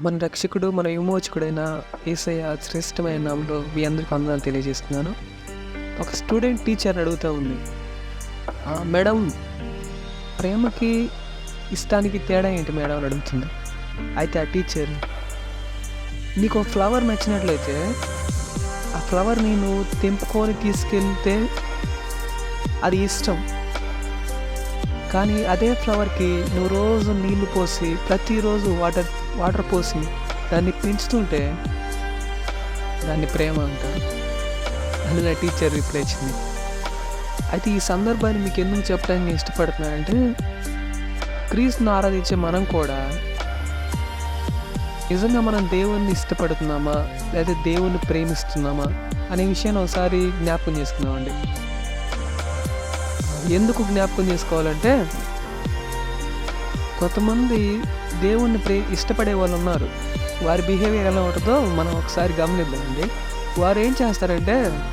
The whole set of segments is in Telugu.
మన రక్షకుడు మన విమోచకుడైన ఏసయ్య శ్రేష్టమైన నామంలో మీ అందరికీ అందరం తెలియజేస్తున్నాను. ఒక స్టూడెంట్ టీచర్ అడుగుతూ ఉంది. మేడం ప్రేమకి ఇష్టానికి తేడా ఏంటి మేడం? అని అడుగుతుంది. అయితే ఆ టీచర్ నీకు ఒక ఫ్లవర్ నచ్చినట్లయితే ఆ ఫ్లవర్ నేను తెంపుకొని తీసుకెళ్తే అది ఇష్టం. కానీ అదే ఫ్లవర్కి నువ్వు రోజు నీళ్ళు పోసి ప్రతిరోజు వాటర్ వాటర్ పోసి దాన్ని పెంచుతుంటే దాన్ని ప్రేమ అంటారు అని నా టీచర్ రిప్లై ఇచ్చింది. అయితే ఈ సందర్భాన్ని మీకు ఎందుకు చెప్పడానికి ఇష్టపడుతున్నానంటే క్రీస్తుని ఆరాధించే మనం కూడా నిజంగా మనం దేవుణ్ణి ఇష్టపడుతున్నామా లేదా దేవుణ్ణి ప్రేమిస్తున్నామా అనే విషయాన్ని ఒకసారి జ్ఞాపకం చేసుకున్నామండి ఎందుకు జ్ఞాపకం చేసుకోవాలంటే కొంతమంది దేవుణ్ణి ప్రే ఇష్టపడే వాళ్ళు ఉన్నారు. వారి బిహేవియర్ ఎలా ఉంటుందో మనం ఒకసారి గమనిద్దామండి. వారు ఏం చేస్తారంటే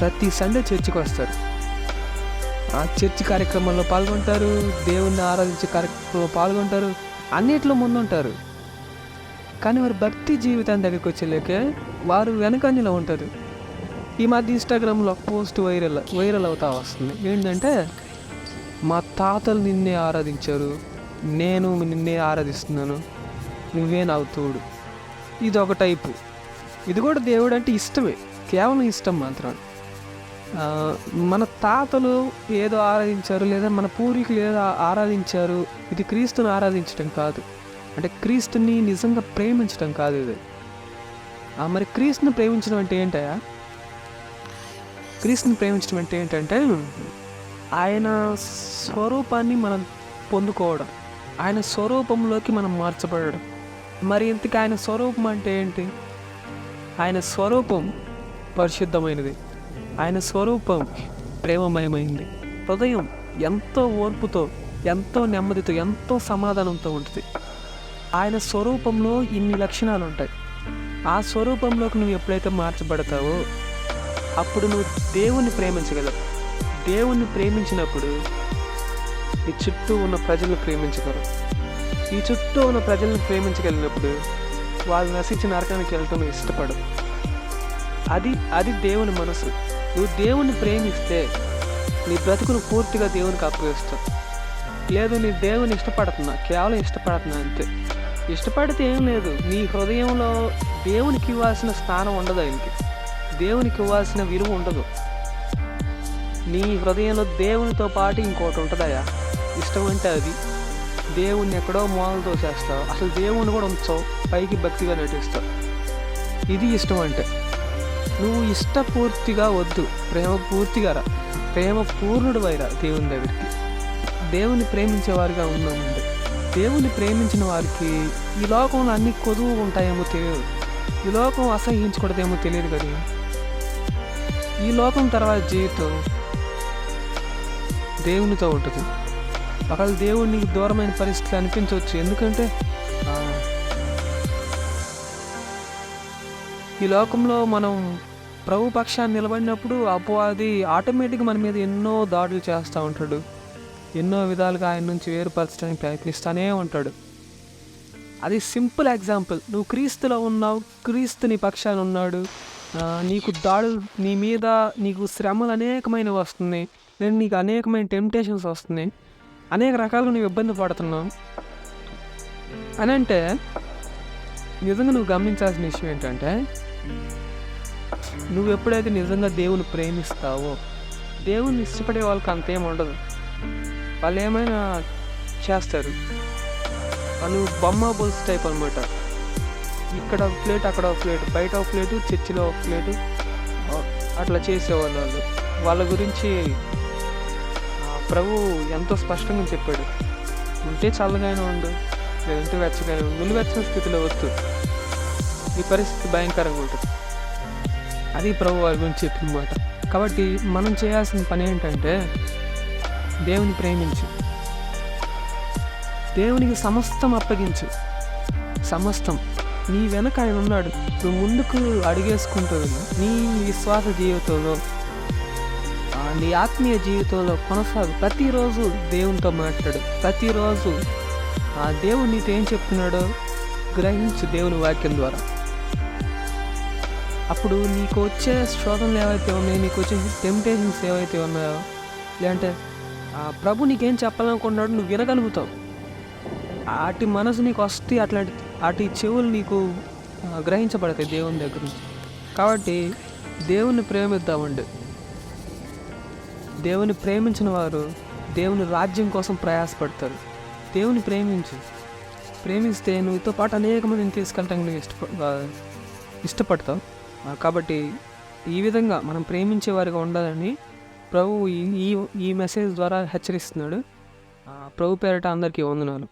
ప్రతి సండే చర్చికి వస్తారు. ఆ చర్చి కార్యక్రమంలో పాల్గొంటారు దేవుణ్ణి ఆరాధించే కార్యక్రమంలో పాల్గొంటారు అన్నిట్లో ముందుంటారు. కానీ వారి భక్తి జీవితం దగ్గరికి వచ్చేలేకే వారు వెనకంజలో ఉంటారు. ఈ మధ్య ఇన్స్టాగ్రామ్లో పోస్ట్ వైరల్ వైరల్ అవుతా వస్తుంది. ఏంటంటే మా తాతలు నిన్నే ఆరాధించారు నేను నిన్నే ఆరాధిస్తున్నాను. నువ్వే నాకు తోడు. ఇది ఒక టైపు. ఇది కూడా దేవుడు అంటే ఇష్టమే. కేవలం ఇష్టం మాత్రం. మన తాతలు ఏదో ఆరాధించారు లేదా మన పూర్వీకులు ఏదో ఆరాధించారు. ఇది క్రీస్తుని ఆరాధించడం కాదు. అంటే క్రీస్తుని నిజంగా ప్రేమించడం కాదు ఇది. మరి క్రీస్తుని ప్రేమించడం అంటే ఏంటయా క్రీస్తుని ప్రేమించడం అంటే ఏంటంటే ఆయన స్వరూపాన్ని మనం పొందుకోవడం. ఆయన స్వరూపంలోకి మనం మార్చబడడం. మరి ఇంతకు ఆయన స్వరూపం అంటే ఏంటి? ఆయన స్వరూపం పరిశుద్ధమైనది. ఆయన స్వరూపం ప్రేమమయమైంది. హృదయం ఎంతో ఓర్పుతో ఎంతో నెమ్మదితో ఎంతో సమాధానంతో ఉంటుంది. ఆయన స్వరూపంలో ఇన్ని లక్షణాలు ఉంటాయి ఆ స్వరూపంలోకి నువ్వు ఎప్పుడైతే మార్చబడతావో అప్పుడు నువ్వు దేవుణ్ణి ప్రేమించగలవు. దేవుణ్ణి ప్రేమించినప్పుడు ఈ చుట్టూ ఉన్న ప్రజలను ప్రేమించగలరు. ఈ చుట్టూ ఉన్న ప్రజలను ప్రేమించగలిగినప్పుడు వాళ్ళు నశించిన నరకానికి వెళ్ళటం ఇష్టపడదు అది అది దేవుని మనసు. నువ్వు దేవుని ప్రేమిస్తే నీ బ్రతుకును పూర్తిగా దేవునికి అప్పగిస్తావు లేదు నీ దేవుని ఇష్టపడుతున్నా కేవలం ఇష్టపడుతున్నా అంతే. ఇష్టపడితే ఏం లేదు. నీ హృదయంలో దేవునికి ఇవ్వాల్సిన స్థానం ఉండదు ఆయనకి. దేవునికి ఇవ్వాల్సిన విలువ ఉండదు. నీ హృదయంలో దేవునితో పాటు ఇంకోటి ఉంటుందయా ఇష్టం అంటే అది. దేవుణ్ణి ఎక్కడో మూలతో చేస్తావు అసలు దేవుణ్ణి కూడా ఉంచావు పైకి భక్తిగా నటిస్తావు. ఇది ఇష్టం అంటే. నువ్వు ఇష్టపూర్తిగా వద్దు. ప్రేమ పూర్తిగా రా. ప్రేమ పూర్ణుడు వైరా దేవుని దగ్గరికి. దేవుని ప్రేమించేవారుగా ఉన్నామండి దేవుని ప్రేమించిన వారికి ఈ లోకంలో అన్ని కొదువు ఉంటాయేమో తెలియదు. ఈ లోకం అసహించకూడదేమో తెలియదు కానీ ఈ లోకం తర్వాత జీవితం దేవునితో ఉంటుంది. ఒకవేళ దేవుడికి దూరమైన పరిస్థితి అనిపించవచ్చు. ఎందుకంటే ఈ లోకంలో మనం ప్రభు పక్షాన్ని నిలబడినప్పుడు అపవాది ఆటోమేటిక్గా మన మీద ఎన్నో దాడులు చేస్తూ ఉంటాడు. ఎన్నో విధాలుగా ఆయన నుంచి వేరుపరచడానికి ప్రయత్నిస్తూనే ఉంటాడు. అది సింపుల్ ఎగ్జాంపుల్. నువ్వు క్రీస్తులో ఉన్నావు క్రీస్తు నీ పక్షాన ఉన్నాడు. నీకు దాడులు నీ మీద నీకు శ్రమలు అనేకమైనవి వస్తున్నాయి. నేను నీకు అనేకమైన టెంప్టేషన్స్ వస్తున్నాయి. అనేక రకాలుగా నువ్వు ఇబ్బంది పడుతున్నావు. అని అంటే నిజంగా నువ్వు గమనించాల్సిన విషయం ఏంటంటే నువ్వు ఎప్పుడైతే నిజంగా దేవుని ప్రేమిస్తావో దేవుని ఇష్టపడే వాళ్ళకి అంతేం ఉండదు. వాళ్ళు ఏమైనా చేస్తారు. వాళ్ళు బొమ్మ బొల్స్ టైప్ అనమాట ఇక్కడ ఒక ప్లేట్ అక్కడ ఒక ప్లేట్ బయట ఒక ప్లేటు చర్చిలో ఒక ప్లేటు అట్లా చేసేవాళ్ళు వాళ్ళు. వాళ్ళ గురించి ప్రభు ఎంతో స్పష్టంగా చెప్పాడు. ఉంటే చల్లగానే ఉండు లేదంటే వెచ్చగానే ఉండు. నువ్వు స్థితిలో వద్దు ఈ పరిస్థితి భయంకరంగా ఉంటుంది. అది ప్రభు వారి గురించి చెప్పిన మాట. కాబట్టి మనం చేయాల్సిన పని ఏంటంటే దేవుని ప్రేమించు. దేవునికి సమస్తం అప్పగించు. సమస్తం. నీ వెనక ఆయన ఉన్నాడు. నువ్వు ముందుకు అడిగేసుకుంటూ నీ విశ్వాస జీవితంలో నీ ఆత్మీయ జీవితంలో కొనసాగు. ప్రతిరోజు దేవునితో మాట్లాడు. ప్రతిరోజు ఆ దేవుడు నీతో ఏం చెప్తున్నాడో గ్రహించు దేవుని వాక్యం ద్వారా. అప్పుడు నీకు వచ్చే శోధనలు ఏవైతే ఉన్నాయో నీకు వచ్చే టెంప్టేషన్స్ ఏవైతే ఉన్నాయో లేదంటే ఆ ప్రభు నీకేం చెప్పాలనుకున్నాడు నువ్వు వినగలుగుతావు. అటు మనసు నీకు వస్తే అట్లాంటి అటు చెవులు నీకు గ్రహించబడతాయి దేవుని దగ్గర నుంచి. కాబట్టి దేవుని ప్రేమిద్దామండి. దేవుని ప్రేమించిన వారు దేవుని రాజ్యం కోసం ప్రయాసపడతారు. దేవుని ప్రేమించు. ప్రేమిస్తే నువ్వుతో పాటు అనేక మందిని తీసుకెళ్ళటానికి ఇష్టప ఇష్టపడతావు. కాబట్టి ఈ విధంగా మనం ప్రేమించే వారిగా ఉండాలని ప్రభు ఈ ఈ- ఈ మెసేజ్ ద్వారా హెచ్చరిస్తున్నాడు. ప్రభు పేరట అందరికీ వందనాలు.